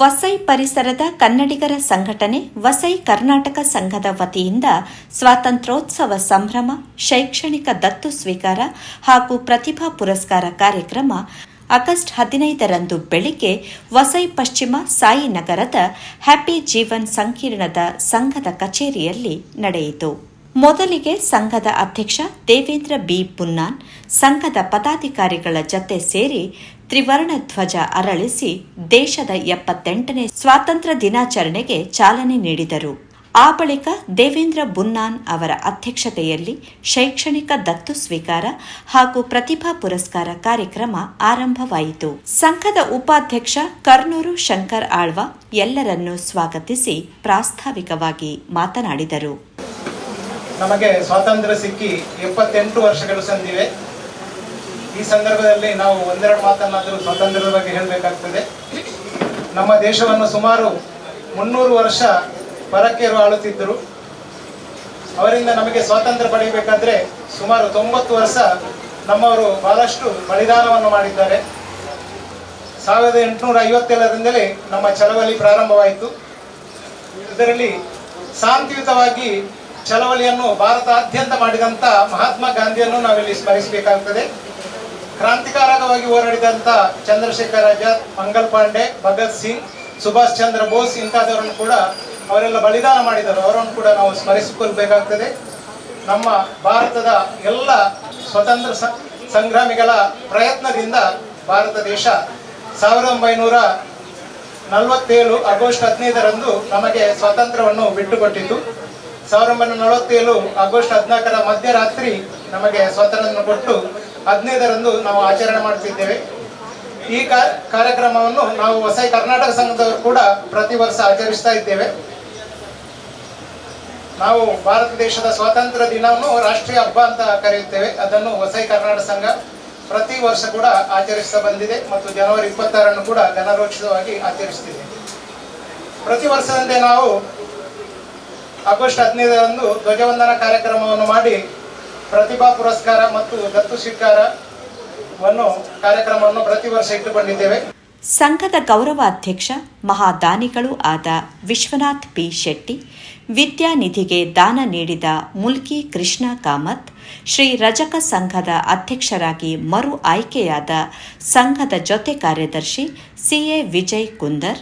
ವಸೈ ಪರಿಸರದ ಕನ್ನಡಿಗರ ಸಂಘಟನೆ, ವಸೈ ಕರ್ನಾಟಕ ಸಂಘದ ವತಿಯಿಂದ ಸ್ವಾತಂತ್ರ್ಯೋತ್ಸವ ಸಂಭ್ರಮ, ಶೈಕ್ಷಣಿಕ ದತ್ತು ಸ್ವೀಕಾರ ಹಾಗೂ ಪ್ರತಿಭಾ ಪುರಸ್ಕಾರ ಕಾರ್ಯಕ್ರಮ ಆಗಸ್ಟ್ ಹದಿನೈದರಂದು ಬೆಳಿಗ್ಗೆ ವಸೈ ಪಶ್ಚಿಮ ಸಾಯಿನಗರದ ಹ್ಯಾಪಿ ಜೀವನ್ ಸಂಕೀರ್ಣದ ಸಂಘದ ಕಚೇರಿಯಲ್ಲಿ ನಡೆಯಿತು. ಮೊದಲಿಗೆ ಸಂಘದ ಅಧ್ಯಕ್ಷ ದೇವೇಂದ್ರ ಬಿ ಪುನ್ನಾನ್, ಸಂಘದ ಪದಾಧಿಕಾರಿಗಳ ಜತೆ ಸೇರಿ ತ್ರಿವರ್ಣ ಧ್ವಜ ಅರಳಿಸಿ ದೇಶದ ಎಪ್ಪತ್ತೆಂಟನೇ ಸ್ವಾತಂತ್ರ್ಯ ದಿನಾಚರಣೆಗೆ ಚಾಲನೆ ನೀಡಿದರು. ಆ ಬಳಿಕ ದೇವೇಂದ್ರ ಬುನ್ನಾನ್ ಅವರ ಅಧ್ಯಕ್ಷತೆಯಲ್ಲಿ ಶೈಕ್ಷಣಿಕ ದತ್ತು ಸ್ವೀಕಾರ ಹಾಗೂ ಪ್ರತಿಭಾ ಪುರಸ್ಕಾರ ಕಾರ್ಯಕ್ರಮ ಆರಂಭವಾಯಿತು. ಸಂಘದ ಉಪಾಧ್ಯಕ್ಷ ಕರ್ನೂರು ಶಂಕರ್ ಆಳ್ವ ಎಲ್ಲರನ್ನೂ ಸ್ವಾಗತಿಸಿ ಪ್ರಾಸ್ತಾವಿಕವಾಗಿ ಮಾತನಾಡಿದರು. ನಮಗೆ ಸ್ವಾತಂತ್ರ್ಯ ಸಿಕ್ಕಿ ಎಪ್ಪತ್ತೆಂಟು ವರ್ಷಗಳು ಸಂದಿವೆ. ಈ ಸಂದರ್ಭದಲ್ಲಿ ನಾವು ಒಂದೆರಡು ಮಾತನ್ನಾದರೂ ಸ್ವಾತಂತ್ರ್ಯದ ಬಗ್ಗೆ ಹೇಳಬೇಕಾಗ್ತದೆ. ನಮ್ಮ ದೇಶವನ್ನು ಸುಮಾರು ಮುನ್ನೂರು ವರ್ಷ ಪರಕೇರು ಆಳುತ್ತಿದ್ದರು. ಅವರಿಂದ ನಮಗೆ ಸ್ವಾತಂತ್ರ್ಯ ಪಡೆಯಬೇಕಾದ್ರೆ ಸುಮಾರು ತೊಂಬತ್ತು ವರ್ಷ ನಮ್ಮವರು ಬಹಳಷ್ಟು ಬಲಿದಾನವನ್ನು ಮಾಡಿದ್ದಾರೆ. ಸಾವಿರದ ಎಂಟುನೂರ ಐವತ್ತೇಳರಿಂದಲೇ ನಮ್ಮ ಚಳವಳಿ ಪ್ರಾರಂಭವಾಯಿತು. ಇದರಲ್ಲಿ ಶಾಂತಿಯುತವಾಗಿ ಚಳವಳಿಯನ್ನು ಭಾರತಾದ್ಯಂತ ಮಾಡಿದಂಥ ಮಹಾತ್ಮ ಗಾಂಧಿಯನ್ನು ನಾವಿಲ್ಲಿ ಸ್ಮರಿಸಬೇಕಾಗುತ್ತದೆ ಕ್ರಾಂತಿಕಾರಕವಾಗಿ ಹೋರಾಡಿದಂಥ ಚಂದ್ರಶೇಖರ್ ಆಜಾದ್, ಮಂಗಲ್ ಪಾಂಡೆ, ಭಗತ್ ಸಿಂಗ್, ಸುಭಾಷ್ ಚಂದ್ರ ಬೋಸ್ ಇಂಥದವರನ್ನು ಕೂಡ ಅವರೆಲ್ಲ ಬಲಿದಾನ ಮಾಡಿದರು. ಅವರನ್ನು ಕೂಡ ನಾವು ಸ್ಮರಿಸಿಕೊಳ್ಬೇಕಾಗ್ತದೆ. ನಮ್ಮ ಭಾರತದ ಎಲ್ಲ ಸ್ವತಂತ್ರ ಸಂಗ್ರಾಮಿಗಳ ಪ್ರಯತ್ನದಿಂದ ಭಾರತ ದೇಶ ಸಾವಿರದ ಒಂಬೈನೂರ ನಲವತ್ತೇಳು ಆಗಸ್ಟ್ ಹದಿನೈದರಂದು ನಮಗೆ ಸ್ವಾತಂತ್ರ್ಯವನ್ನು ಬಿಟ್ಟುಕೊಟ್ಟಿತು. ಸಾವಿರದ ಒಂಬೈನೂರ ನಲವತ್ತೇಳು ಆಗಸ್ಟ್ ಹದಿನಾಲ್ಕರ ಮಧ್ಯರಾತ್ರಿ ನಮಗೆ ಸ್ವಾತಂತ್ರ್ಯವನ್ನು ಕೊಟ್ಟು ಹದಿನೈದರಂದು ನಾವು ಆಚರಣೆ ಮಾಡ್ತಿದ್ದೇವೆ. ಈ ಕಾರ್ಯಕ್ರಮವನ್ನು ನಾವು ಹೊಸ ಕರ್ನಾಟಕ ಸಂಘದವರು ಕೂಡ ಪ್ರತಿ ವರ್ಷ ಆಚರಿಸ್ತಾ ಇದ್ದೇವೆ. ನಾವು ಭಾರತ ದೇಶದ ಸ್ವಾತಂತ್ರ್ಯ ದಿನವನ್ನು ರಾಷ್ಟ್ರೀಯ ಹಬ್ಬ ಅಂತ ಕರೆಯುತ್ತೇವೆ. ಅದನ್ನು ಹೊಸ ಕರ್ನಾಟಕ ಸಂಘ ಪ್ರತಿ ವರ್ಷ ಕೂಡ ಆಚರಿಸ್ತಾ ಬಂದಿದೆ ಮತ್ತು ಜನವರಿ ಇಪ್ಪತ್ತಾರನ್ನು ಕೂಡ ಗಣರೋಚಿತವಾಗಿ ಆಚರಿಸ್ತಿದೆ. ಪ್ರತಿ ವರ್ಷದಂತೆ ನಾವು ಆಗಸ್ಟ್ ಹದಿನೈದರಂದು ಧ್ವಜವಂದನ ಕಾರ್ಯಕ್ರಮವನ್ನು ಮಾಡಿ ಪ್ರತಿಭಾ ಪುರಸ್ಕಾರ ಮತ್ತು ದತ್ತು ಸ್ವೀಕಾರವನ್ನು ಕಾರ್ಯಕ್ರಮವನ್ನು ಪ್ರತಿ ವರ್ಷ ಇಟ್ಟುಕೊಂಡಿದ್ದೇವೆ ಸಂಘದ ಗೌರವಾಧ್ಯಕ್ಷ ಮಹಾದಾನಿಗಳು ಆದ ವಿಶ್ವನಾಥ್ ಪಿ. ಶೆಟ್ಟಿ ವಿದ್ಯಾನಿಧಿಗೆ ದಾನ ನೀಡಿದ ಮುಲ್ಕಿ ಕೃಷ್ಣ ಕಾಮತ್, ಶ್ರೀ ರಜಕ ಸಂಘದ ಅಧ್ಯಕ್ಷರಾಗಿ ಮರು ಆಯ್ಕೆಯಾದ ಸಂಘದ ಜೊತೆ ಕಾರ್ಯದರ್ಶಿ ಸಿಎ ವಿಜಯ್ ಕುಂದರ್,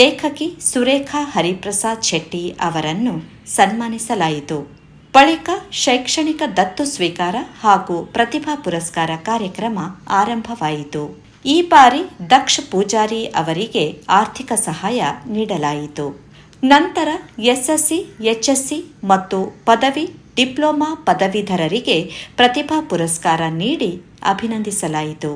ಲೇಖಕಿ ಸುರೇಖಾ ಹರಿಪ್ರಸಾದ್ ಶೆಟ್ಟಿ ಅವರನ್ನು ಸನ್ಮಾನಿಸಲಾಯಿತು. ಬಳಿಕ ಶೈಕ್ಷಣಿಕ ದತ್ತು ಸ್ವೀಕಾರ ಹಾಗೂ ಪ್ರತಿಭಾ ಪುರಸ್ಕಾರ ಕಾರ್ಯಕ್ರಮ ಆರಂಭವಾಯಿತು. ಈ ಬಾರಿ ದಕ್ಷ ಪೂಜಾರಿ ಅವರಿಗೆ ಆರ್ಥಿಕ ಸಹಾಯ ನೀಡಲಾಯಿತು. ನಂತರ ಎಸ್ಎಸ್ಸಿ, ಎಚ್ಎಸ್ಸಿ ಮತ್ತು ಪದವಿ, ಡಿಪ್ಲೊಮಾ ಪದವೀಧರರಿಗೆ ಪ್ರತಿಭಾ ಪುರಸ್ಕಾರ ನೀಡಿ ಅಭಿನಂದಿಸಲಾಯಿತು.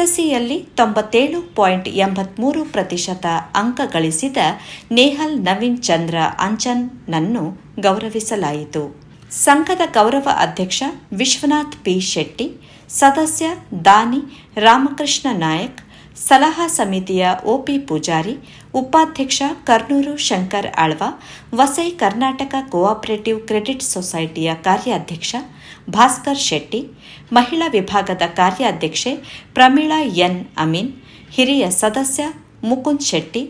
ಎಸ್ಎಸ್ಸಿಯಲ್ಲಿ ತೊಂಬತ್ತೇಳು ಪಾಯಿಂಟ್ ಎಂಬತ್ಮೂರು ಪ್ರತಿಶತ ಅಂಕ ಗಳಿಸಿದ ನೇಹಲ್ ನವೀನ್ ಚಂದ್ರ ಅಂಚನ್ನನ್ನು ಗೌರವಿಸಲಾಯಿತು. ಸಂಘದ ಗೌರವ ಅಧ್ಯಕ್ಷ ವಿಶ್ವನಾಥ್ ಪಿ ಶೆಟ್ಟಿ, ಸದಸ್ಯ ದಾನಿ ರಾಮಕೃಷ್ಣ ನಾಯಕ್, ಸಲಹಾ ಸಮಿತಿಯ ಓಪಿ ಪೂಜಾರಿ, ಉಪಾಧ್ಯಕ್ಷ ಕರ್ನೂರು ಶಂಕರ್ ಆಳ್ವ, ವಸೈ ಕರ್ನಾಟಕ ಕೋಆಪರೇಟಿವ್ ಕ್ರೆಡಿಟ್ ಸೊಸೈಟಿಯ ಕಾರ್ಯಾಧ್ಯಕ್ಷ ಭಾಸ್ಕರ್ ಶೆಟ್ಟಿ, ಮಹಿಳಾ ವಿಭಾಗದ ಕಾರ್ಯಾಧ್ಯಕ್ಷೆ ಪ್ರಮೀಳಾ ಎನ್. ಅಮೀನ್, ಹಿರಿಯ ಸದಸ್ಯ ಮುಕುಂದ್ ಶೆಟ್ಟಿ,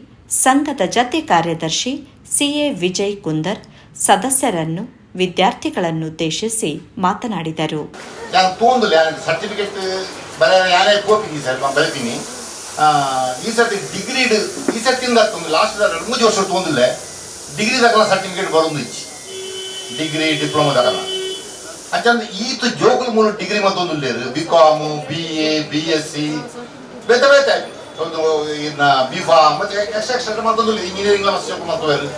ಸಂಘದ ಜತೆ ಕಾರ್ಯದರ್ಶಿ ಸಿಎ ವಿಜಯ್ ಕುಂದರ್ ಸದಸ್ಯರನ್ನು, ವಿದ್ಯಾರ್ಥಿಗಳನ್ನು ಉದ್ದೇಶಿಸಿ ಮಾತನಾಡಿದರು. ಸರ್ಟಿಫಿಕೇಟ್ ಬರೀತೀನಿ. ಈ ಸರ್ತಿ ಡಿಗ್ರಿ ಈ ಸರ್ತಿಂದ ಆಗ್ತದೆ ಲಾಸ್ಟ್ ಎರಡು ಮೂರು ವರ್ಷ ತೊಗೊಂಡಿಲ್ಲ ಡಿಗ್ರಿ ಸರ್ಟಿಫಿಕೇಟ್ ಬರೋದು ಡಿಗ್ರಿ ಡಿಪ್ಲೊಮಾ ಅಂಚಂದ ಈತ ಜೋಕುಲು ಮೂಲ ಡಿಗ್ರಿ ಮತ್ತೊಂದು B BCom B A B S C ಬೇತೆ ಬೇತೆ ಒಂದು ಇನ್ನ ಬಿ ಫಾರ್ಮ್ ಮತ್ತೆ ಎಕ್ಸ್ಟ್ರಾ ಎಕ್ಸ್ಟ್ರಾ ಮತ್ತೊಂದು ಇಂಜಿನಿಯರಿಂಗ್ ಮಸ್ತ್ ಮತ್ತೊಂದು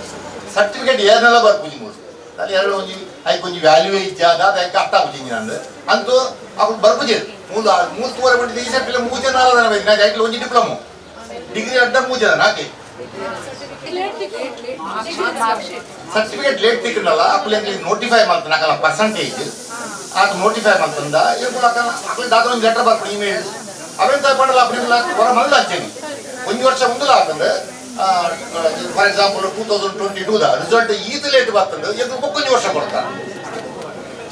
ಸರ್ಟಿಫಿಕೇಟ್ ಏನೆಲ್ಲ ಬರ್ಪುಜಿ ಮೂರು ಅಲ್ಲಿ ಎರಡು ಒಂಜಿ ಐಕ್ ಒಂಜಿ ವ್ಯಾಲ್ಯೂ ಇಜ್ಜ ಅದಾದ ಐಕ್ ಅರ್ಥ ಆಪುಜಿ ನಂದು. ಅಂತೂ ಅವು ಬರ್ಪುಜಿ ಮೂಲ ಮೂರು ತೂವರೆ ಬಂದಿದ್ದು ಈ ಸರ್ಟಿಲ್ಲ ಮೂರು ಜನ ಅಲ್ಲ ಬೇಕು ನಾಕೆ ಐಕ್ಲ ಒಂಜಿ ಡಿಪ್ಲೊಮೊ ಡಿಗ್ರಿ ಅಡ್ಡ ಮೂರು ಜನ ನಾಕೆ? ಸರ್ಟಿಫಿಕೇಟ್ ಲೇಟ್ ತಿಕ್ಕಿರಲ್ಲ ಅಕ್ಲೆ ನೋಟಿಫೈ ಮಾಡ್ತಾನೆ ಆಗಲ್ಲ ಪರ್ಸೆಂಟೇಜ್ ಆಗ ನೋಟಿಫೈ ಮಾಡ್ತಂದ ಏನು ಅಕ್ಲೆ ದಾದ ಒಂದು ಲೆಟರ್ ಬರ್ತು ಇಮೇಲ್ ಅವೇನ್ ತಗೊಂಡಲ್ಲ ಅಪ್ಪ ಹೊರ ಮಲ್ಲ ಹಾಕ್ತೀನಿ. ಒಂದು ವರ್ಷ ಮುಂದೆ ಹಾಕಂದ್ರೆ for example two thousand twenty ಟೂದ result ಈತ ಲೇಟ್ ಬರ್ತಂದ್ರೆ ಇದು ಬೊಕ್ಕೊಂದು ವರ್ಷ ಕೊಡ್ತಾರೆ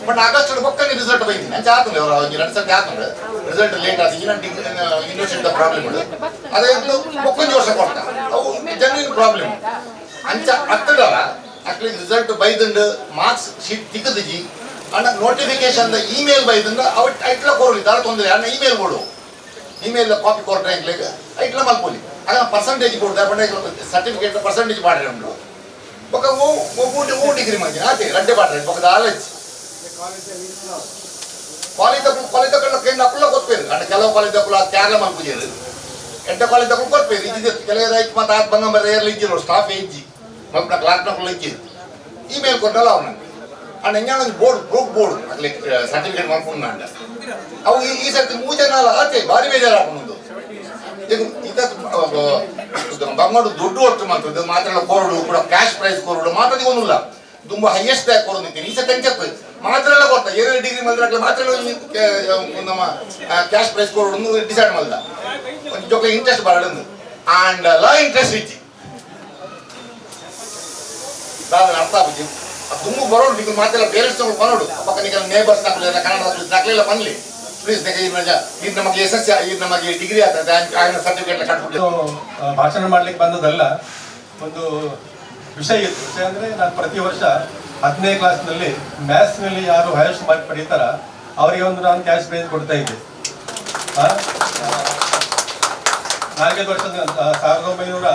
ಬಟ್ ಆಗಸ್ಟ್ ಬೊಕ್ಕಂಗೆ ರಿಸಲ್ಟ್ ಬೈತೀನಿ ನಾನು ಚಾತಂದ್ರೆ ಅವ್ರು ಅವ್ರಿಗೆ ಎರಡು ಸರ್ತಿ ಹಾಕಂದ್ರೆ ರಿಸಲ್ಟ್ ಲೇಟ್ ಆಗಿ ಇನ್ನೊಂದು ಡಿಗ್ರಿ ಯೂನಿವರ್ಸಿಟಿ ಪ್ರಾಬ್ಲಮ್ ಅದೇ ಬೊಕ್ಕೊಂದು ವರ್ಷ ಕೊಡ್ತಾರೆ ಅವು ಜನ್ರಿನ್ ಪ್ರಾಬ್ಲಮ್ ಅಂಚ ಅತ್ತಡಲ್ಲ ಅಕ್ಲಿ ರಿಸಲ್ಟ್ ಬೈದಂಡು ಮಾರ್ಕ್ಸ್ ಶೀಟ್ ತಿಕ್ಕದಿಜಿ ಅಣ್ಣ ನೋಟಿಫಿಕೇಶನ್ ಇಮೇಲ್ ಬೈದಂಡು ಅವ ಐಟ್ಲ ಕೊರಲಿ ದಾರ ತೊಂದರೆ ಅಣ್ಣ ಇಮೇಲ್ ಕೊಡು ಇಮೇಲ್ ಕಾಪಿ ಕೊಟ್ರೆ ಎಂಗ್ಲಿಗೆ ಐಟ್ಲ ಮಲ್ಕೊಲಿ ಆಗ ಪರ್ಸಂಟೇಜ್ ಕೊಡ್ತಾರೆ ಬಟ್ ಸರ್ಟಿಫಿಕೇಟ್ ಪರ್ಸಂಟೇಜ್ ಮಾಡ್ರಿ ಉಂಟು ಬೊಕ್ಕ ಓ ಊಟಿ ಓ ಡಿಗ್ರಿ ಮಾಡಿ ಆತೆ ರಡ್ಡೆ ಮಾಡ್ರಿ ಬೊಕ್ಕ ಆಲಚ್ ಕಾಲೇಜ್ ಕಾಲೇಜ್ ತಗೊಂಡು ಕೈಂಡ್ ಅಪ್ಪಲ್ಲ ಗೊತ್ತೇನು ಅಂದ್ರೆ ಕೆಲವು ಕಾಲೇಜ್ ತಗೊಳ್ಳ ತ್ಯಾಗ ಮಲ್ಪುಜೇರು ಎಂಟ ಕಾಲೇಜ್ ತಗೊಂಡು ಕೊಡ್ಪೇರು ಇದ್ದಿದ್ದು ಕೆಲವರು ಆಯ್ತು ಮತ್ತೆ ಆತ್ ಬಂಗ ಬರ ಏರ್ಲಿ ಇದ್ದಿರು ಸ್ಟಾಫ್ ಇಜ್ಜಿ ಮಕ್ಕಳ ಕ್ಲಾಸ್ ನಕ್ಕಳು ಇಜ್ಜಿ ಇಮೇಲ್ ಕೊಟ್ಟಲ್ಲ ಅವನು ಅಣ್ಣ ಹೆಂಗ ಒಂದು ಬೋರ್ಡ್ ಪ್ರೂಫ್ ಬೋರ್ಡ್ ಅಲೆ ಸರ್ಟಿಫಿಕೇಟ್ ಮಾಡ್ಕೊಂಡು ಅಂಡ ಅವು ಈ ಈ ಸರ್ತಿ ಮೂರು ಜನ ಅಲ್ಲ ಆಚೆ ಭಾರಿ ಬೇಜಾರು ಹಾಕೊಂಡು ಇದು ಇದಕ್ಕೆ ಬಂಗಾಡು ದುಡ್ಡು ಒಟ್ಟು ಮಾಡ್ತದೆ ಮಾತ್ರ ಕೋರಡು ಕೂಡ ಕ್ಯಾಶ್ ಪ್ರೈಸ್ ಕೋರಡು ಮಾತಾಡಿ ಒಂದಿಲ್ಲ ತುಂಬ ಹೈಯೆಸ್ಟ್ ಬ್ಯಾಕ್ ಕೋರಡು ನಿಂತೀನಿ ಈ ಸತಿ ಹೆಂಗೆ ಮಾತ್ರ ಎಲ್ಲ ಡಿಗ್ರಿ ಮಾಡಿದ್ರೆ ಮಾತ್ರ ಕ್ಯಾಶ್ ಪ್ರೈಸ್ ಕೋರಡು ಡಿಸೈಡ್ ಮಾಡ್ದ ಜೊಕ್ಕ ಇಂಟ್ರೆಸ್ಟ್ ಬರಡು ಆ್ಯಂಡ್ ಲಾ ಇಂಟ್ರೆಸ್ಟ್ ಇಚ್ಚಿ దాని అర్థ ఆపుజಿ దుమ్ము బరోడు నీకు మాత్రం పేరెంట్స్ కొనడు పక్క నీకు ನೇಬರ್ಸ್ ನಕಲೆಲ್ಲ ಕನ್ನಡ ನಕಲೆಲ್ಲ ಬನ್ಲಿ ಪ್ಲೀಸ್ ಈಗ ಇದು ನಮಗೆ ಎಸ್ ಎಸ್ ಇದು ನಮಗೆ ಡಿಗ್ರಿ ಆಗ್ತದೆ ಆಗಿನ ಸರ್ಟಿಫಿಕೇಟ್ ಕಟ್ಬಿಟ್ಟು ಇದು ಆ, ಭಾಷಣ ಮಾಡ್ಲಿಕ್ಕೆ ಬಂದದಲ್ಲ ಒಂದು ವಿಷಯ ಇತ್ತು ವಿಷಯ ಅಂದ್ರೆ ನಾನು ಪ್ರತಿ ವರ್ಷ ಹತ್ತನೇ ಕ್ಲಾಸ್ನಲ್ಲಿ ಮ್ಯಾಥ್ಸ್ನಲ್ಲಿ ಯಾರು ಹೈಯೆಸ್ಟ್ ಮಾರ್ಕ್ ಪಡೀತಾರ ಅವರಿಗೆ ಒಂದು ನಾನು ಕ್ಯಾಶ್ ಪ್ರೈಸ್ ಕೊಡ್ತಾ ಇದ್ದೆ ಆ, ಆ, ನಾಲ್ಕೈದು ವರ್ಷದ ಆ, ಸಾವಿರದ ಒಂಬೈನೂರ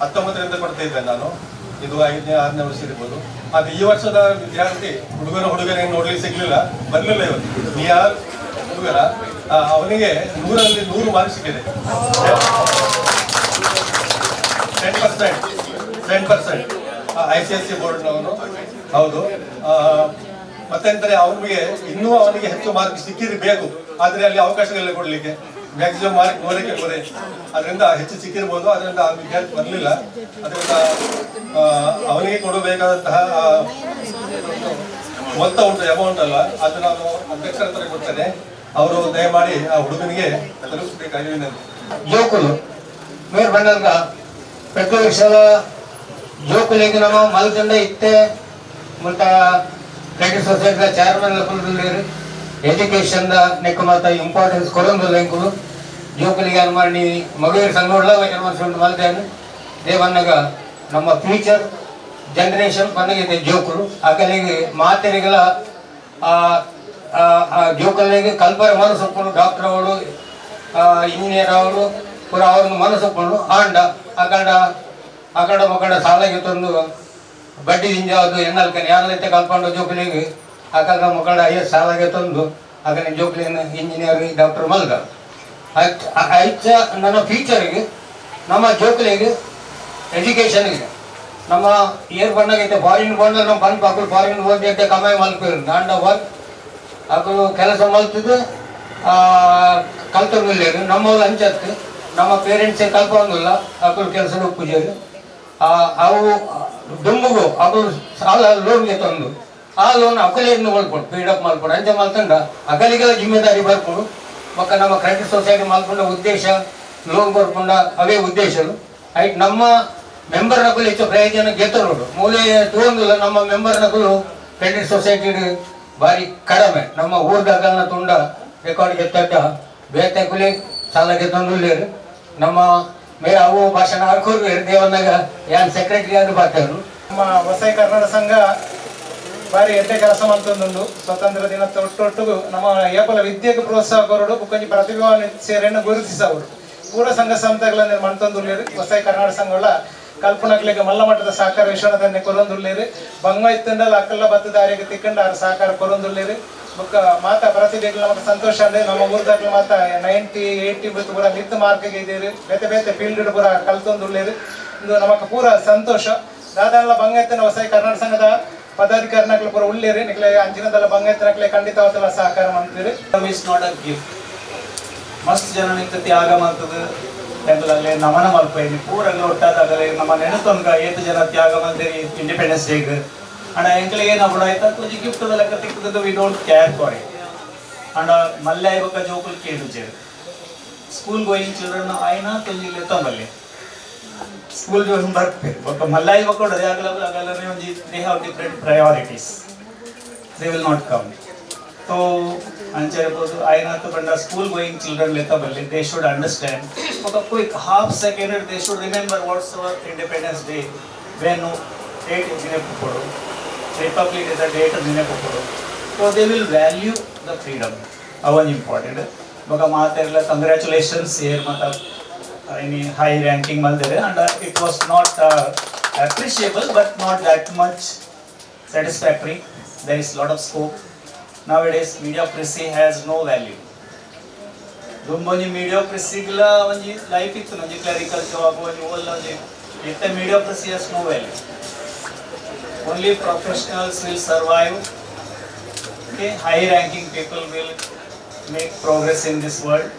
ಹತ್ತೊಂಬತ್ತರಿಂದ ಕೊಡ್ತಾ ಇದ್ದೆ ನಾನು ಇದು ಐದನೇ, ಆರನೇ ವರ್ಷ ಇರ್ಬೋದು. ಆದ್ರೆ ಈ ವರ್ಷದ ವಿದ್ಯಾರ್ಥಿ ಹುಡುಗನ ಹುಡುಗನ ನೋಡ್ಲಿಕ್ಕೆ ಸಿಗ್ಲಿಲ್ಲ, ಬರ್ಲಿಲ್ಲ ನೀ ಯಾರು ಹುಡುಗರ ಅವನಿಗೆ ನೂರಲ್ಲಿ ನೂರು ಮಾರ್ಕ್ ಸಿಕ್ಕಿದೆ. Ten percent ten percent I C S C ಬೋರ್ಡ್ನವನು ಹೌದು. ಮತ್ತೆಂದರೆ ಅವನಿಗೆ ಇನ್ನೂ ಅವನಿಗೆ ಹೆಚ್ಚು ಮಾರ್ಕ್ ಸಿಕ್ಕಿರಬೇಕು. ಆದರೆ ಅಲ್ಲಿ ಅವಕಾಶಗಳಿಲ್ಲ ಕೊಡಲಿಕ್ಕೆ. ಮ್ಯಾಕ್ಸಿಮಮ್ ಮಾರ್ಕ್ ಮೂರಕ್ಕೆ ಕೊಡೆ ಅದರಿಂದ ಹೆಚ್ಚು ಸಿಕ್ಕಿರ್ಬೋದು. ಅದರಿಂದ ಆ ವಿದ್ಯಾರ್ಥಿ ಬರಲಿಲ್ಲ. ಅದರಿಂದ ಅವನಿಗೆ ಕೊಡಬೇಕಾದಂತಹ ಆ, ಮೊತ್ತ ಉಂಟು ಅಮೌಂಟ್ ಅಲ್ಲ ಅದು ನಾನು ಅಧ್ಯಕ್ಷರ ಹತ್ರ ಕೊಡ್ತೇನೆ ಅವರು ದಯಮಾಡಿ ಆ ಹುಡುಗನಿಗೆ ತಲುಪಿಸಬೇಕಾಗಿ ವಿನಂತಿ జోకులు మీరు బండలుగా పెద్ద విషయాల జోకులకి నమ్మ మల్కండ ఇస్తే ಮುಂತ ಕ್ರೆಡಿಟ್ ಸೊಸೈಟಿ ಚೇರ್ಮನ್ లేరు ಎಜುಕೇಶನ್ ನೆಕ್ಕ ಮತ್ತ ಇಂಪಾರ್ಟೆನ್ಸ್ ಕೊಡೊಂದಿಲ್ಲ ಇಂಕುಲು ಜೋಕುಲಿಗೆ ಅನ್ಮಾಡಿ ಮಗುವಿನ ಸಂಘಗಳ ಕೆಲವೊಂದು ಮಲ್ತೇನೆ ದೇವನ್ನಗ ನಮ್ಮ ಫ್ಯೂಚರ್ ಜನರೇಷನ್ ಪನ್ನಗಿದೆ ಜೋಕರು. ಮಾತಿರಿಗಳ, ಆ ಆ ಜೋಕಲಿಗೆ ಕಲ್ಪನೆ ಮನಸ್ಸೊಪ್ಕೊಂಡು ಡಾಕ್ಟರ್ ಅವಳು ಇಂಜಿನಿಯರ್ ಅವರು, ಪುರ ಅವ್ರನ್ನ ಮನಸ್ಸೊಪ್ಕೊಂಡು ಆಂಡ ಅಕಂಡ ಅಕಂಡ ಮಕಂಡ ಸಾಲಾಗಿ ತಂದು ಬಡ್ಡಿ ದಿಂಜಾವುದು ಎನ್ನಲ್ಕನೆ ಯಾರೈತೆ ಕಲ್ಕೊಂಡು ಜೋಕಲಿಗೆ ಅಕಂಡ ಮಕಂಡ ಐ ಎಸ್ ಸಾಲಗೆ ತಂದು ಆಗನೆ ಜೋಕಲಿನ ಇಂಜಿನಿಯರ್ ಡಾಕ್ಟರ್ ಮಲ್ಗ. ಐಚ ನನ್ನ ಫ್ಯೂಚರ್ಗೆ ನಮ್ಮ ಜೋಕಲಿಗೆ ಎಜುಕೇಷನ್ಗೆ ನಮ್ಮ ಏರ್ ಬಂದಾಗೈತೆ ಫಾರಿನ್ ಬಂದ್ರೆ ನಮ್ಮ ಬಂದು ಮಕ್ಕಳು ಫಾರಿನ್ ಅಂತ ಕಮಾಯಿ ಮಲ್ಪಿರು ನಾಂಡ ವರ್ಕ್ ಅಕಲು ಕೆಲಸ ಮಲ್ತಿದ್ದು ಕಲ್ತೊಂದಿಲ್ಲ ನಮ್ಮ ಹಂಚತ್ತು ನಮ್ಮ ಪೇರೆಂಟ್ಸೇ ಕಲ್ಪಂಗಿಲ್ಲ ಅಕಲು ಕೆಲಸ ಪೂಜೆಯಲ್ಲಿ ಅವು ದುಂಬುಗು ಅಕಲು ಸಾಲ ಲೋನ್ಗೆ ತಂದು. ಆ ಲೋನ್ ಅಕಲಿಯನ್ನು ಮಲ್ಕೊಂಡು ಪೀಡಪ್ ಮಲ್ಕೊಂಡು ಅಂಚೆ ಮಲ್ತಂಡ ಅಕಲಿಗೆಲ್ಲ ಜಿಮ್ಮೆದಾರಿ ಬರ್ಕೊಂಡು. ಮಕ್ಕ ನಮ್ಮ ಕ್ರೆಡಿಟ್ ಸೊಸೈಟಿ ಮಲ್ಕೊಂಡ ಉದ್ದೇಶ ಲೋನ್ ಬರ್ಕೊಂಡ ಅವೇ ಉದ್ದೇಶಗಳು. ಐಟ್ ನಮ್ಮ ಮೆಂಬರ್ ನಕಲು ಹೆಚ್ಚು ಪ್ರಯೋಜನ ಗೆತ್ತರೋಡು ಮೂಲೆ ತಗೊಂಡಿಲ್ಲ ನಮ್ಮ ಮೆಂಬರ್ ನಕಲು ಕ್ರೆಡಿಟ್ ಸೊಸೈಟಿ ಬಾರಿ ಕಡಿಮೆ. ನಮ್ಮ ಊರ್ದಾಗಲ್ನ ತುಂಡ ರೆಕಾರ್ಡ್ ಗೆತ್ತ ಬೇತೆ ಕುಲಿ ಸಾಲ ಗೆತ್ತೊಂದುಲ್ಲೇರು ನಮ್ಮ ಮೇ ಅವು ಭಾಷಣ ಹಾಕೋರು ದೇವನ್ನಾಗ ಯಾನ್ ಸೆಕ್ರೆಟರಿ ಆಗಿ ಬರ್ತಾರು ನಮ್ಮ ಹೊಸೈ ಕನ್ನಡ ಸಂಘ ಬಾರಿ ಎಡ್ಡೆ ಕೆಲಸ ಮಂತೊಂದುಂಡು ಸ್ವತಂತ್ರ ದಿನ ತೊಟ್ಟು ನಮ್ಮ ಏಪಲ ವಿದ್ಯೆಗೆ ಪ್ರೋತ್ಸಾಹ ಕೊರಡು ಕೊಂಚ ಪ್ರತಿಭಾವನ್ನು ಸೇರೆಯನ್ನು ಗುರುತಿಸವರು. ಪೂರ ಸಂಘ ಸಂಸ್ಥೆಗಳನ್ನು ಮಾಡ್ತಂದು ಹೊಸ ಕನ್ನಡ ಸಂಘಗಳ ಕಲ್ಪನಕ್ಲೆಗೆ ಮಲ್ಲ ಮಟ್ಟದ ಸಹಕಾರ ವಿಶ್ವನದನ್ನೇ ಕೊರೊಂದುಳ್ಳೇರಿ. ಬಂಗ ಇತ್ತಂಡಲ್ಲ ಅಕ್ಕಲ್ಲ ಬತ್ತ ದಾರಿಗೆ ತಿಕ್ಕಂಡ ಅವ್ರ ಸಹಕಾರ ಕೊರೊಂದುಳ್ಳೇರಿ. ಬೊಕ್ಕ ಮಾತ ಪ್ರತಿಭೆಗಳು ನಮಗೆ ಸಂತೋಷ ಅಂದ್ರೆ ನಮ್ಮ ಊರ್ದಾಗ್ಲು ಮಾತ ನೈಂಟಿ, ಏಯ್ಟಿ ಬಿತ್ತು ಪೂರ ನಿತ್ ಮಾರ್ಕ್ಗೆ ಇದ್ದೀರಿ. ಬೇತೆ ಬೇತೆ ಫೀಲ್ಡ್ ಪೂರ ಕಲ್ತೊಂದುಳ್ಳೇರಿ. ಇದು ನಮಗೆ ಪೂರ ಸಂತೋಷ. ದಾದಾಲ ಬಂಗಾಯತ್ತಿನ ಹೊಸ ಕರ್ನಾಟಕ ಸಂಘದ ಪದಾಧಿಕಾರಿನಕ್ಲೆ ಪೂರ ಉಳ್ಳೇರಿ. ನಿಕ್ಲೆ ಅಂಚಿನದಲ್ಲ ಖಂಡಿತ ಖಂಡಿತವಾದ ಸಹಕಾರ ಮಾಡ್ತೀರಿ. ನಾಟ್ ಅ ಗಿಫ್ಟ್ ಮಸ್ತ್ ಜನ ನಿಂತ ತ್ಯಾಗ ಮಾಡ್ತದೆ ಎಂಬುದಲ್ಲಿ ನಮನ ಮಲ್ಪೈನಿ ಪೂರಲ್ಲ ಒಟ್ಟಾದಾಗಲಿ ನಮ್ಮ ನೆನಪನ್ಗ ಏತು ಜನ ತ್ಯಾಗ ಮಂದಿರಿ ಇಂಡಿಪೆಂಡೆನ್ಸ್ ಡೇಗ್ ಅಂಡ್ ಎಂಕ್ಲೆ ನಾವು ಆಯ್ತಾ? ತುಜಿ ಗಿಫ್ಟ್ ಲೆಕ್ಕ ತಿಕ್ಕದ we don't care for it and ಮಲ್ಲೆ ಬಕ ಜೋಕುಲ್ ಕೇಳು ಜೇರು ಸ್ಕೂಲ್ ಗೋಯಿಂಗ್ ಚಿಲ್ಡ್ರನ್ ಆಯ್ನ ತುಜಿ ಲೆತ್ತಂಬಲ್ಲಿ ಸ್ಕೂಲ್ ಜೋನ್ ಬರ್ಬೇಕು. ಒಬ್ಬ ಮಲ್ಲೆ ಐವಕ್ಕ ಹೊಡೆದು ಆಗಲ್ಲ ಆಗಲ್ಲ ಒಂಜಿ they have different priorities they will not come so ಅಂಚೆಬಹುದು ಆಯ್ನಾತು ಬಂದ ಸ್ಕೂಲ್ ಗೋಯಿಂಗ್ ಚಿಲ್ಡ್ರನ್ ಲೆತ್ತ ಬಲ್ಲಿ ದೇ ಶುಡ್ ಅಂಡರ್ಸ್ಟ್ಯಾಂಡ್ ఒక quick half second they should remember what's our independence day when date ನೆನಪುಕೊಡು republic is date ನೆನಪುಕೊಡು so they will value the freedom ಅವನ್ important ಇವಾಗ ಮಾತೆಲ್ಲ congratulations air ಮತ್ತು any high ranking ಬಂದಿದೆ. And it was not appreciable but not that much satisfactory. There is lot of scope. Nowadays, mediocrity has no value. ದುಂಬೊಂಜಿ ಮೀಡಿಯೋಕ್ರಸಿಗ್ಲ ಒಂಜಿ life ಇತ್ತು ಒಂಜಿ ಕ್ಲರಿಕಲ್ ಜಾಬ್ ಒಂಜಿ ಓಲ್ ಒಂಜಿ ಇತ್ತ mediocrity has no value only professionals will survive okay high ranking people will make progress in this world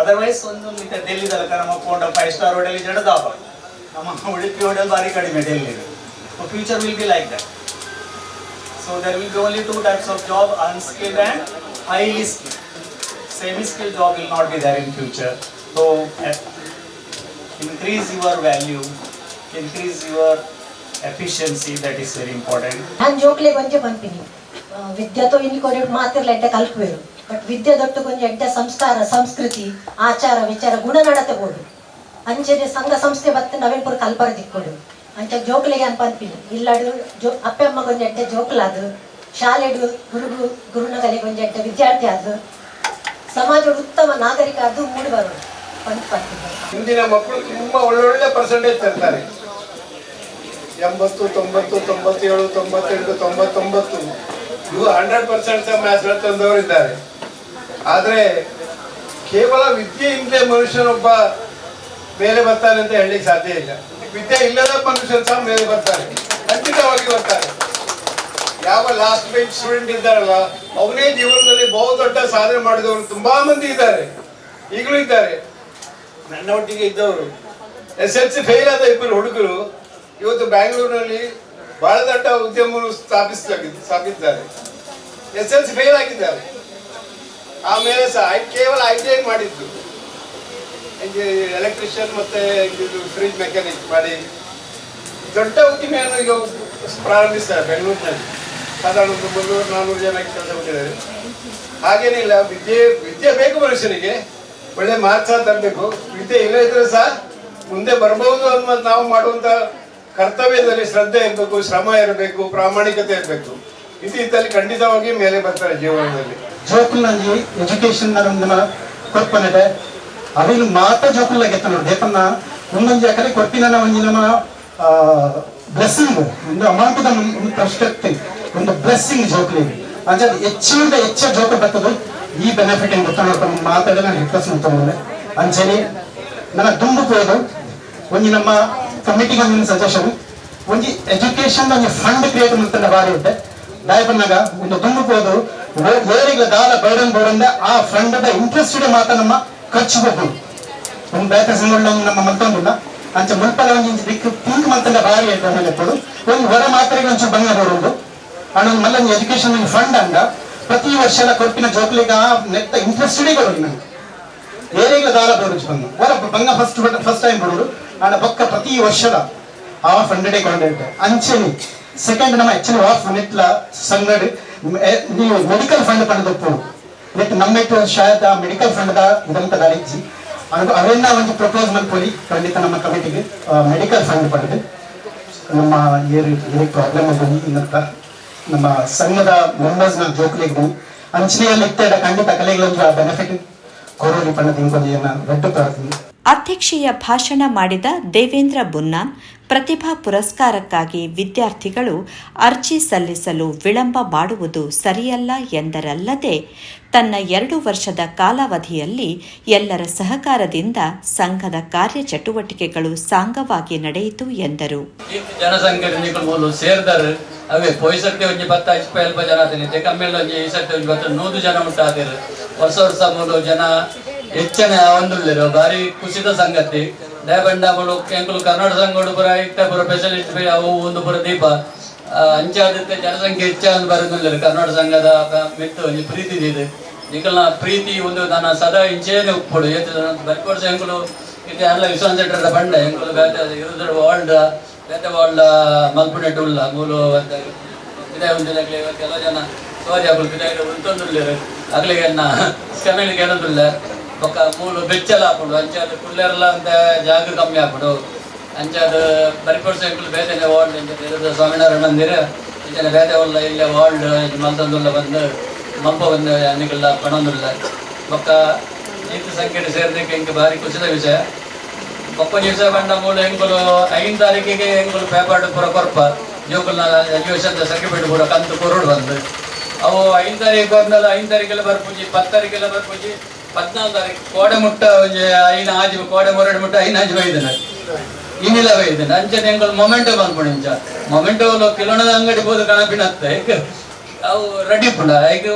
otherwise ಒಂದು ಮಿತ ಡೆಲ್ಲಿ ತನಕ ನಮ್ಮ ಕೊಂಡ ಫೈವ್ ಸ್ಟಾರ್ ಹೋಟೆಲ್ ಜಡದಾಪ. ನಮ್ಮ ಉಡುಪಿ ಹೋಟೆಲ್ ಭಾರಿ ಕಡಿಮೆ Delhi so future will be like that So there will be only two types of job, unskilled and highly skilled. Semi-skilled job will not be there in future. So increase your value, increase your efficiency that is very important ನಾನು ಜೋಕ್ಲೆ ಬಂಜೆ ಬಂತೀನಿ ವಿದ್ಯಾತೋ ಇನ್ನು ಕೊರೆ ಮಾತಿರ್ಲಂಟೆ ಕಲ್ಪುವೆರು but ವಿದ್ಯೆ ದೊಟ್ಟು ಕೊಂಚ ಎಡ್ಡ ಸಂಸ್ಕಾರ ಸಂಸ್ಕೃತಿ ಆಚಾರ ವಿಚಾರ ಗುಣ ನಡತೆ ಬೋದು ಅಂಚೆನೆ ಸಂಘ ಸಂಸ್ಥೆ ಬತ್ತೆ ನವೇನ್ ಪುರ ಕಲ್ಪರ ದಿಕ್ಕೊಂಡು ಅಂಚ ಜೋಕ್ಲಿಗೆ ಅಂತೀನಿ ಇಲ್ಲಡು ಜೋ, ಅಪ್ಪೆ ಅಮ್ಮ ಕೊಂಚ ಎಡ್ಡೆ ಜೋಕ್ಲಾದು ಶಾಲೆಡು ಗುರುಗು ಗುರುನಗಲಿಗೆ ಕೊಂಚ ಎಡ್ಡೆ ವಿದ್ಯಾರ್ಥಿ ಆದು ಸಮಾಜದ ಉತ್ತಮ ನಾಗರಿಕ ಅದು ಮೂಡಿ ಬರೋದು ಇಂದಿನ ಮಕ್ಕಳು ತುಂಬಾ ಒಳ್ಳೊಳ್ಳೆ ಪರ್ಸೆಂಟೇಜ್ ತರ್ತಾರೆ. ಎಂಬತ್ತು, ತೊಂಬತ್ತು, ತೊಂಬತ್ತೇಳು, ತೊಂಬತ್ತೆಂಟು, ತೊಂಬತ್ತೊಂಬತ್ತು. ಇವು ಹಂಡ್ರೆಡ್ ಪರ್ಸೆಂಟ್ ಮ್ಯಾಥ್ಸ್ ತಂದವರಿದ್ದಾರೆ. ಆದರೆ ಕೇವಲ ವಿದ್ಯೆಯಿಂದಲೇ ಮನುಷ್ಯನೊಬ್ಬ ಮೇಲೆ ಬರ್ತಾನೆ ಅಂತ ಹೇಳಲಿಕ್ಕೆ ಸಾಧ್ಯ ಇಲ್ಲ. ವಿದ್ಯೆ ಇಲ್ಲದ ಮನುಷ್ಯರು ಸಹ ಮೇಲೆ ಬರ್ತಾರೆ. ಖಂಡಿತವಾಗಿ ಬರ್ತಾರೆ. ಯಾವ ಲಾಸ್ಟ್ ಬೆಂಚ್ ಸ್ಟೂಡೆಂಟ್ ಇದ್ದಾರಲ್ಲ ಅವನೇ ಜೀವನದಲ್ಲಿ ಬಹು ದೊಡ್ಡ ಸಾಧನೆ ಮಾಡಿದವರು ತುಂಬಾ ಮಂದಿ ಇದ್ದಾರೆ. ಈಗಲೂ ಇದ್ದಾರೆ. ನನ್ನ ಒಟ್ಟಿಗೆ ಇದ್ದವರು. ಎಸ್ ಎಲ್ ಸಿ ಫೇಲ್ ಆದ ಇಬ್ಬರು ಹುಡುಗರು. ಇವತ್ತು ಬ್ಯಾಂಗ್ಳೂರಿನಲ್ಲಿ ಬಹಳ ದೊಡ್ಡ ಉದ್ಯಮ ಸ್ಥಾಪಿಸಿದ್ದಾರೆ. ಎಸ್ ಎಲ್ ಸಿ ಫೇಲ್ ಆಗಿದ್ದಾರೆ. ಆಮೇಲೆ ಸಹ ಕೇವಲ ಐ ಟಿ ಐ ಮಾಡಿದ್ದು. ಎಲೆಕ್ಟ್ರಿಷಿಯನ್ ಮತ್ತೆ ಫ್ರಿಜ್ ಮೆಕ್ಯಾನಿಕ್ ಮಾಡಿ. ದೊಡ್ಡ ಉದ್ದಿಮೆಯನ್ನು ಈಗ ಪ್ರಾರಂಭಿಸ್ತಾರೆ ಬೆಂಗಳೂರಿನಲ್ಲಿ. ಸಾಧಾರಣ ಒಂದು ಮುನ್ನೂರು ನಾನ್ನೂರು ಜನ ಕೆಲಸ ಕೊಟ್ಟಿದ್ದಾರೆ ಹಾಗೇನಿಲ್ಲ ವಿದ್ಯೆ ವಿದ್ಯೆ ಬೇಕು ಮನುಷ್ಯನಿಗೆ. ಒಳ್ಳೆ ಮಾರ್ಕ್ಸ್ ತರಬೇಕು. ವಿದ್ಯೆ ಇಲ್ಲದಿದ್ರೆ ಸಹ ಮುಂದೆ ಬರಬಹುದು ಅನ್ನೋದು ನಾವು ಮಾಡುವಂತ ಕರ್ತವ್ಯದಲ್ಲಿ ಶ್ರದ್ಧೆ ಇರಬೇಕು, ಶ್ರಮ ಇರಬೇಕು, ಪ್ರಾಮಾಣಿಕತೆ ಇರಬೇಕು. ಇದು ಇದ್ದಲ್ಲಿ ಖಂಡಿತವಾಗಿ ಮೇಲೆ ಬರ್ತಾರೆ ಜೀವನದಲ್ಲಿ. ಜೋಕುಲ್ನಲ್ಲಿ ಎಜುಕೇಶನ್ ಕಲ್ಪನೆ ಕೊರ್ಪನಡೆ ಅವಿಲು ಮಾತ ಜೋಕುಲ್ ಗೆತ್ತ ನೋಡಿ ದೇಪನ್ನ ಒಂದೊಂದು ಅಕಡೆ ಕೊರ್ಪಿನ ಒಂಜಿ ನಮ್ಮ ಬ್ಲೆಸ್ಸಿಂಗ್ ಒಂದು ಅಮಾಂತದ ಒಂದು ಪ್ರಶ್ನೆ ಒಂದು ಬ್ಲೆಸ್ಸಿಂಗ್ ಜೋಕ್ಲಿ ಅಂದ್ರೆ ಹೆಚ್ಚಿನಿಂದ ಹೆಚ್ಚ ಜೋಕ ಬರ್ತದೆ. ಈ ಬೆನಿಫಿಟ್ ಏನು ಗೊತ್ತ ನೋಡ್ಕೊಂಡು ಮಾತಾಡಿ ನಾನು ರಿಕ್ವೆಸ್ಟ್ ಮಾಡ್ತೇನೆ ಅಂಚನೆ ನನ್ನ ದುಂಬು ಹೋದು ಒಂಜಿ ನಮ್ಮ ಕಮಿಟಿಗೆ ಒಂದು ಸಜೆಷನ್ ಒಂಜಿ ಎಜುಕೇಶನ್ ಒಂದು ಫಂಡ್ ಕ್ರಿಯೇಟ್ ಮಾಡ್ತಾರೆ ಬಾರಿ ಉಂಟೆ ದಾಯಪನ್ನಾಗ ಒಂದು ದುಂಬು ಹೋದು ಏರಿಗಳ ದಾಲ ಬರ್ಡನ್ ಬೋರ್ಡಿಂದ ಆ ಫಂಡ್ ಇಂಟ್ರೆಸ್ಟ್ ಮಾತ ನಮ್ಮ ಖರ್ಚು ಹೋಗ್ಬೋದು. ಒಂದು ಬೇರೆ ಸಂಘ ನಮ್ಮ ಮತ್ತೊಂದಿಲ್ಲ. ಅಂಚ ಮುಲ್ಪಲ ಒಂದು ದಿಕ್ಕು ಪಿಂಕ್ ಮಂತಂದ ಬಾರಿ ಆಯ್ತು ಕೊಡು ಒಂದು ಹೊರ ಮಾತ್ರೆಗೆ ಒಂಚೂರು ಬಂಗ ಬರೋದು ಅಣ್ಣ ಮಲ್ಲ ಎಜುಕೇಶನ್ ಫಂಡ್ ಅಂಡ ಪ್ರತಿ ವರ್ಷದ ಕೊಟ್ಟಿನ ಜೋಕ್ಲಿಗ ನೆತ್ತ ಇಂಟ್ರೆಸ್ಟೇ ಕೊಡೋದು ನಂಗೆ ಏರಿಗಳ ದಾಲ ಬರೋದು ಬಂದು. ಹೊರ ಬಂಗ ಫಸ್ಟ್ ಫಸ್ಟ್ ಟೈಮ್ ಬರೋದು. ಅಣ್ಣ ಪಕ್ಕ ಪ್ರತಿ ವರ್ಷದ ಆ ಫಂಡೇ ಕೊಂಡಿದ್ದೆ ಅಂಚೆನಿ ಸೆಕೆಂಡ್ ನಮ್ಮ ಹೆಚ್ಚಿನ ವಾಫ್ ನೆಟ್ಲ ಸಂಗಡ್ ನೀವು ಮೆಡಿಕಲ್ ಫಂಡ್ ಪಡೆದಪ್ಪು ನೆಟ್ ನಮ್ಮ ಶಾಯದ ಮೆಡಿಕಲ್ ಫಂಡ್ ದ ಇದಂತ ದಾಳಿಜ್ಜಿ ಅನುಭವ ಅವೆಲ್ಲ ಒಂದು ಪ್ರಪೋಸ್ ಮಾಡ್ಕೊಳ್ಳಿ ಖಂಡಿತ ನಮ್ಮ ಕಮಿಟಿಗೆ ಮೆಡಿಕಲ್ ಫಂಡ್ ಪಡೆದು ನಮ್ಮ ಏರಿ ಏನು ಪ್ರಾಬ್ಲಮ್ ಬನ್ನಿ ಇನ್ನಂತ ನಮ್ಮ ಸಂಘದ ಮೆಂಬರ್ಸ್ನ ಜೋಕ್ಲಿಗೆ ಅಂಚನೆಯಲ್ಲಿ ಇತ್ತೇಡ ಖಂಡಿತ ಕಲೆಗಳೊಂದು ಆ ಬೆನಿಫಿಟ್ ಕೊರೋಲಿ ಪಣ್ಣದ ಇಂಕೊಂದು ರಟ್ಟು ತರತೀನಿ ಅಧ್ಯಕ್ಷೀಯ ಭಾಷಣ ಮಾಡಿದ ದೇವೇಂದ್ರ ಬುನ್ನಾನ್ ಪ್ರತಿಭಾ ಪುರಸ್ಕಾರಕ್ಕಾಗಿ ವಿದ್ಯಾರ್ಥಿಗಳು ಅರ್ಜಿ ಸಲ್ಲಿಸಲು ವಿಳಂಬ ಮಾಡುವುದು ಸರಿಯಲ್ಲ ಎಂದರಲ್ಲದೆ, ತನ್ನ ಎರಡು ವರ್ಷದ ಕಾಲಾವಧಿಯಲ್ಲಿ ಎಲ್ಲರ ಸಹಕಾರದಿಂದ ಸಂಘದ ಕಾರ್ಯಚಟುವಟಿಕೆಗಳು ಸಾಂಗವಾಗಿ ನಡೆಯಿತು ಎಂದರು. ಅವೇ ಪೊಯ್ ಸರ್ತಿ ಒಂಜಿ ಪತ್ತ ಇಪ್ಪ ಎಲ್ಪ ಜನ ಆತನಿದ್ದೆ ಕಮ್ಮಿಯಲ್ಲಿ ಒಂಜಿ ಈ ಒಂಜಿ ಪತ್ತ ನೂರು ಜನ ಉಂಟಾದಿರು. ಹೊಸ ವರ್ಷ ಮೂಲು ಜನ ಹೆಚ್ಚನೆ ಒಂದುಳ್ಳಿರು, ಭಾರಿ ಕುಸಿದ ಸಂಗತಿ. ಡೇಬಂಡ ಮೂಲು ಎಂಕುಲು ಕರ್ನಾಟಕ ಸಂಘಡು ಪುರ ಇಟ್ಟ ಪುರ ಸ್ಪೆಷಲಿಸ್ಟ್ ಅವು ಒಂದು ಪುರ ದೀಪ. ಅಂಚಾದಿತ್ತೆ ಜನಸಂಖ್ಯೆ ಹೆಚ್ಚಾಗಿ ಬರೋದಿಲ್ಲ ಕರ್ನಾಟಕ ಸಂಘದ ಮಿತ್ತು ಒಂಜಿ ಪ್ರೀತಿ ಇದೆ ನಿಕಲ್ನ ಪ್ರೀತಿ ಒಂದು ನನ್ನ ಸದಾ ಇಂಚೇನೆ ಉಪ್ಪಡು. ಏತು ಬರ್ಕೊಡ್ಸ ಎಂಕುಲು ಇದು ಎಲ್ಲ ವಿಶ್ವಾಸ ಸೆಂಟರ್ ಬಂಡ ಎಂಕುಲು ಬೇತೆ ಇರುದ್ರ ವರ್ಲ್ಡ್ ಬೇತೆ ವರ್ಲ್ಡ್ ಮಲ್ಪುನೆಟ್ಟು ಉಲ್ಲ ಮೂಲು ಇದೇ ಒಂದು ಕೆಲವು ಜನ ಸೋರಿ ಆಗುಲ್ ಬಿದಾಯ ಉಂತೊಂದುಲ್ಲೇರು ಅಗ್ಲಿಗೆ ಸ್ಕಮಿಲಿಗೆ ಏನೊಂದುಲ್ಲ ಬೊಕ್ಕ ಮೂಲು ಬೆಚ್ಚಲ ಹಾಕೊಂಡು ಅಂಚಾದ ಕುಲ್ಲೆರ್ಲ ಅಂತ ಜಾಗ ಕಮ್ಮಿ ಹಾಕೊಂಡು ಅಂಚಾದ ಬರಿಪಡಿಸ ಎಂಕುಲು ಬೇತೆನೆ ವಾರ್ಡ್ ಇರೋದು ಸ್ವಾಮಿನಾರಾಯಣ ಮಂದಿರ ಇಂಚಿನ ಬೇದೆ ಉಲ್ಲ ಇಲ್ಲೇ ವಾಲ್ಡ್ ಮಲ್ತಂದುಲ್ಲ ಬಂದು ಮಂಪ ಬಂದು ಅನ್ನಿಗಿಲ್ಲ ಪಣಂದುಲ್ಲ ಬೊಕ್ಕ ಈತ ಸಂಖ್ಯೆ ಸೇರ್ದಕ್ಕೆ ಹಿಂಗೆ ಭಾರಿ ಖುಷಿದ ವಿಷಯ ಒಪ್ಪ ದಿವಸ ಬಂದ ಮೂಲ ಎಂಕುಲು ಐದು ತಾರೀಕಿಗೆ ಎಂಕುಲು ಪೇಪರ್ ಪೂರ ಕೊರಪ ಜೋಕುಲ್ನ ಎಜುಕೇಶನ್ ಸರ್ಟಿಫಿಕೇಟ್ ಪೂರ ಕಂತು ಕೊರೋಡು ಬಂದು ಅವು ಐದು ತಾರೀಕು ಬಂದಲ್ಲ ಐದು ತಾರೀಕೆಲ್ಲ ಬರ್ಪುಜಿ ಪತ್ತು ತಾರೀಕೆಲ್ಲ ಬರ್ಪುಜಿ ಕೋಡೆ ಮುಟ್ಟ ಒಂಜಿ ಐನ ಆಜಿ ಕೋಡೆ ಮೊರಡು ಮುಟ್ಟ ಐನ ಆಜಿ ಬೈದನ ಇನ್ನಿಲ್ಲ ಬೈದನ ಅಂಚನೆ ಎಂಕುಲು ಮೊಮೆಂಟೋ ಬಂದ್ಪುಣಿ ಇಂಚ. ಮೊಮೆಂಟೋ ಕಿಲೋಣದ ಅಂಗಡಿ ಬೋದು ಈಗ ಅವು ರೆಡಿ ಪುಂಡ ಈಗ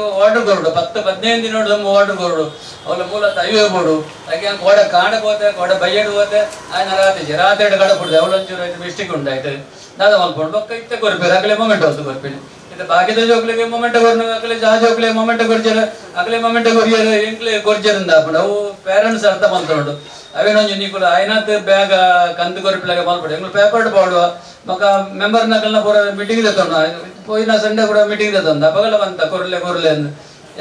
ಹದಿನೈದು ದಿನ ನಮ್ಮ ಆರ್ಡರ್ ಕೊರಡು ಅವಳ ಮೂಲ ಅಯ್ಯೋ ಬೋಡು ಹಾಗೆ ಗೋಡ ಕಾಣ ಹೋತೆ ಗೋಡ ಬಯ್ಯಡು ಹೋತೆ. ಆಯ್ನ ರಾತ್ರಿ ರಾತ್ರಿ ಕಡೆ ಕೊಡ್ದೆ. ಅವಳೊಂಚೂರು ಉಂಟಾಯ್ತು. ನಾನು ಮಲ್ಕೊಂಡು ಬೊಕ್ಕ ಇತ್ತೆ ಕೊರ್ಪೇರು ಆಗಲೇ ಮೊಮೆಂಟ್ ಹೊತ್ತು ಕೊರ್ಪೇನೆ ಇದು ಬಾಕಿದ ಜೋಕ್ಲಿಗೆ ಮೊಮೆಂಟ್ ಕೊರ್ನ ಆಗಲೇ ಜಾ ಜೋಕ್ಲೆ ಮೊಮೆಂಟ್ ಕೊರ್ಜರ ಆಗಲೇ ಮೊಮೆಂಟ್ ಕೊರ್ಜರ ಎಂಕ್ಲೆ ಕೊರ್ಜರಿಂದ ಹಾಕೊಂಡು ಅವು ಪೇರೆಂಟ್ಸ್ ಅರ್ಥ ಮಾಡ್ಕೊಂಡು ಅವೇನೊಂದು ನೀಕುಲ ಐನಾತ್ ಬ್ಯಾಗ್ ಕಂದು ಕೊರಿಪಿಲಾಗ ಮಲ್ಪಡು ಎಂಗ್ಳು ಪೇಪರ್ ಪಾಡುವ. ಮಕ್ಕ ಮೆಂಬರ್ ನಕಲ್ನ ಪೂರ ಮೀಟಿಂಗ್ ದತ್ತೊಂಡ ಪೋಯಿನ ಸಂಡೆ ಕೂಡ ಮೀಟಿಂಗ್ ದತ್ತೊಂದ ಅಪಗಲ ಬಂತ, ಕೊರ್ಲೆ ಕೊರ್ಲೆ ಅಂದ್.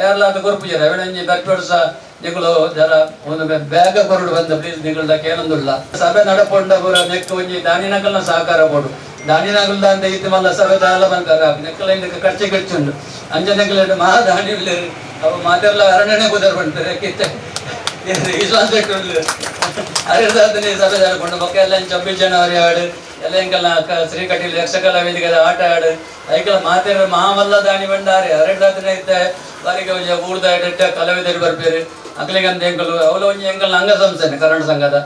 ಯಾರಲ್ಲ ಅದು ಕೊರ್ಪು ಜರ ಅವೇನೊಂಜಿ ಬರ್ಪಡ್ಸ ನಿಗುಲು ಜರ ಒಂದು ಬೇಗ ಕೊರಡು ಬಂದ ಪ್ಲೀಸ್ ನಿಗಳ್ದ ಕೇಳೊಂದುಲ್ಲ ಸಭೆ ನಡಪೊಂಡ ಪೂರ ನೆಕ್ ಒಂಜಿ ದಾನಿ ನಕಲ್ನ ಸಹಕಾರ ಕೊಡು. ದಾನಿ ನಗಲ್ದ ಅಂತ ಇತ್ತು ಮಲ್ಲ ಸಭೆ ದಾಲ ಬಂದಾರ ನೆಕ್ಕಲ ಇಂದಕ್ಕೆ ಖರ್ಚಿ ಖರ್ಚುಂಡು ಅಂಜ ನೆಕ್ಕಲ ಮಹಾ ದಾನಿ ಉಳ್ಳೇರು ಅವು ಮಾತೆಲ್ಲ ಅರಣ್ಯನೇ ಕುದರ್ ಬಂತಾರೆ. ಕಿತ್ತೆ. ವಿಶ್ವಾಸ ಇಟ್ಟು ಸಭೆ ಸಭೆ ಕೊಂಡು. ಬೊಕ್ಕ ಎಲ್ಲ ಚಬ್ಬಿಸ್ ಜನವರಿ ಆಡು. ಎಲ್ಲ ಎಂಕಲ್ನ ಕಟೀಲ್ ಯಕ್ಷಕಲ ವೇದಿಕೆದ ಆಟ ಆಡು. ಐಕಲ ಮಾತೆ ಮಹಾಮಲ್ಲ ದಾನಿ ಬಂಡಾರಿ ಅರಡ್ದಾತನೇ ಇದ್ದ ಬಾರಿಗೆ ಊರ್ದ ಇಟ್ಟ ಕಲಾವಿದರು ಬರ್ಬೇರು ಅಕ್ಲಿಗೆ ಅಂತ ಎಂಕಲು ಅವಲ ಒಂಜಿ ಎಂಕಲ್ನ ಅಂಗ ಸಂಸ್ಥೆ ಕನ್ನಡ ಸಂಘದ.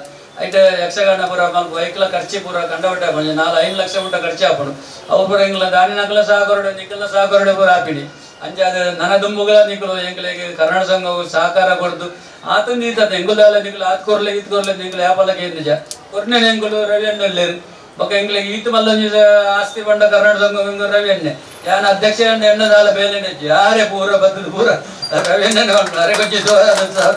ಐಟ ಯಕ್ಷಗಾನ ಪೂರ ಮಲ್ಪ ಐಕ್ಲ ಖರ್ಚಿ ಪೂರ ಕಂಡವಟ್ಟ ಒಂಜಿ ನಾಲ್ಕು ಐದು ಲಕ್ಷ ಊಟ ಖರ್ಚು ಹಾಕೊಂಡು. ಅವ್ರು ಪೂರ ಎಂಕಲ ದಾನಿ ನಕಲ ಸಹಕೊರಡು ನಿಕಲ್ನ ಪುರ ಪೂರ ಅಂಜೆ ಅದು ನನ ದುಂಬುಗಳ ನಿಕಲು ಎಂಕಲಿಗೆ ಕನ್ನಡ ಸಂಘವು ಸಹಕಾರ ಕೊಡ್ದು. ಆತಂದು ನಿಂತ ಎಂಗುಲಾಲ ನಿಕಲು ಆತ್ ಕೊರ್ಲೆ ಇದ್ ಕೊರ್ಲೆ ನಿಕಲು, ಯಾಪಲಕ್ಕೆ ಏನ್ ನಿಜ. ಕೊರ್ನೆ ಎಂಗುಲು ರವಿ ಅಣ್ಣಲ್ಲೇರು ಬೊಕ ಇಂಗ್ಲೆ ಈತ ಮಲ್ಲೊಂಜಿ ಆಸ್ತಿ ಬಂಡ ಕರ್ನಾಟಕ ಸಂಘ ಎಂಗು ರವಿ ಎಣ್ಣೆ ಯಾನ ಅಧ್ಯಕ್ಷ ಎಣ್ಣದಾಲ ಬೇಲೆ ಯಾರೇ ಪೂರ ಬದ್ದು ಪೂರ ರವಿ ಎಣ್ಣೆ ಅರೆ ಕೊಂಚ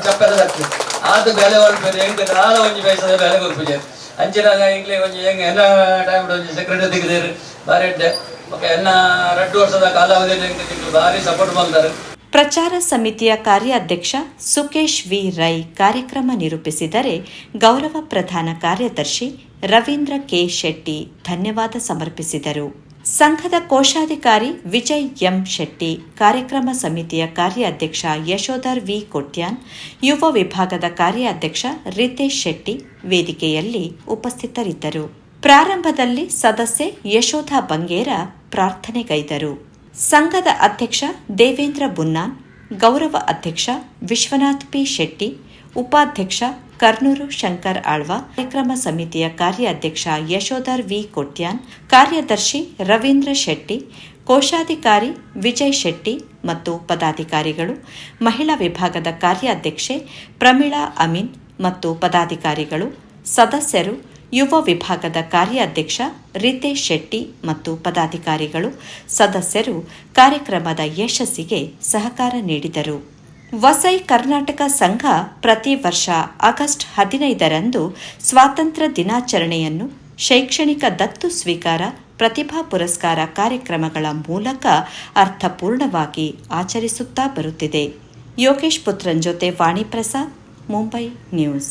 ಚಪ್ಪಲ ದಕ್ಕೆ ಆತ ಬೆಲೆ ಹೊಲ್ಪೇರು ಎಂಕ ಸಾಲ ಒಂಜಿ ಪೈಸದ ಬೆಲೆ ಕೊರ್ಪುಜೆ ಅಂಚಿನಾಗ ಇಂಗ್ಲೆ ಒಂಜಿ ಹೆಂಗೆ ಎಲ್ಲ ಟೈಮ್ ಒಂಜಿ ಸೆಕ್ರೆಟರಿ ತೆಗೆದೇರು ಬಾರಿ ಎಡ್ಡೆ ಬೊಕ ಎನ್ನ ರಡ್ಡು ವರ್ಷದ ಕಾಲಾವಧಿಯಲ್ಲಿ ಹೆಂಗೆ ತಿಂಗಳು ಭಾರಿ ಸಪೋರ್ಟ್ ಮಾಡ್ತಾರೆ ಪ್ರಚಾರ ಸಮಿತಿಯ ಕಾರ್ಯಾಧ್ಯಕ್ಷ ಸುಕೇಶ್ ವಿ. ರೈ ಕಾರ್ಯಕ್ರಮ ನಿರೂಪಿಸಿದರೆ ಗೌರವ ಪ್ರಧಾನ ಕಾರ್ಯದರ್ಶಿ ರವೀಂದ್ರ ಕೆ. ಶೆಟ್ಟಿ ಧನ್ಯವಾದ ಸಮರ್ಪಿಸಿದರು. ಸಂಘದ ಕೋಶಾಧಿಕಾರಿ ವಿಜಯ್ ಎಂ. ಶೆಟ್ಟಿ, ಕಾರ್ಯಕ್ರಮ ಸಮಿತಿಯ ಕಾರ್ಯಾಧ್ಯಕ್ಷ ಯಶೋಧರ್ ವಿ. ಕೊಟ್ಯಾನ್, ಯುವ ವಿಭಾಗದ ಕಾರ್ಯಾಧ್ಯಕ್ಷ ರಿತೇಶ್ ಶೆಟ್ಟಿ ವೇದಿಕೆಯಲ್ಲಿ ಉಪಸ್ಥಿತರಿದ್ದರು. ಪ್ರಾರಂಭದಲ್ಲಿ ಸದಸ್ಯೆ ಯಶೋಧ ಬಂಗೇರ ಪ್ರಾರ್ಥನೆಗೈದರು. ಸಂಘದ ಅಧ್ಯಕ್ಷ ದೇವೇಂದ್ರ ಬುನ್ನಾನ್, ಗೌರವ ಅಧ್ಯಕ್ಷ ವಿಶ್ವನಾಥ್ ಪಿ ಶೆಟ್ಟಿ, ಉಪಾಧ್ಯಕ್ಷ ಕರ್ನೂರು ಶಂಕರ್ ಆಳ್ವ, ಕಾರ್ಯಕ್ರಮ ಸಮಿತಿಯ ಕಾರ್ಯಾಧ್ಯಕ್ಷ ಯಶೋಧರ್ ವಿ ಕೊಟ್ಯಾನ್, ಕಾರ್ಯದರ್ಶಿ ರವೀಂದ್ರ ಶೆಟ್ಟಿ, ಕೋಶಾಧಿಕಾರಿ ವಿಜಯ್ ಶೆಟ್ಟಿ ಮತ್ತು ಪದಾಧಿಕಾರಿಗಳು, ಮಹಿಳಾ ವಿಭಾಗದ ಕಾರ್ಯಾಧ್ಯಕ್ಷೆ ಪ್ರಮೀಳಾ ಅಮೀನ್ ಮತ್ತು ಪದಾಧಿಕಾರಿಗಳು, ಸದಸ್ಯರು ಯುವ ವಿಭಾಗದ ಕಾರ್ಯಾಧ್ಯಕ್ಷ ರಿತೇಶ್ ಶೆಟ್ಟಿ ಮತ್ತು ಪದಾಧಿಕಾರಿಗಳು, ಸದಸ್ಯರು ಕಾರ್ಯಕ್ರಮದ ಯಶಸ್ಸಿಗೆ ಸಹಕಾರ ನೀಡಿದರು. ವಸೈ ಕರ್ನಾಟಕ ಸಂಘ ಪ್ರತಿ ವರ್ಷ ಆಗಸ್ಟ್ ಹದಿನೈದರಂದು ಸ್ವಾತಂತ್ರ್ಯ ದಿನಾಚರಣೆಯನ್ನು ಶೈಕ್ಷಣಿಕ ದತ್ತು ಸ್ವೀಕಾರ, ಪ್ರತಿಭಾ ಪುರಸ್ಕಾರ ಕಾರ್ಯಕ್ರಮಗಳ ಮೂಲಕ ಅರ್ಥಪೂರ್ಣವಾಗಿ ಆಚರಿಸುತ್ತಾ ಬರುತ್ತಿದೆ. ಯೋಗೇಶ್ ಪುತ್ರನ್ ಜೊತೆ ವಾಣಿ ಪ್ರಸಾದ್ ಮುಂಬೈ ನ್ಯೂಸ್.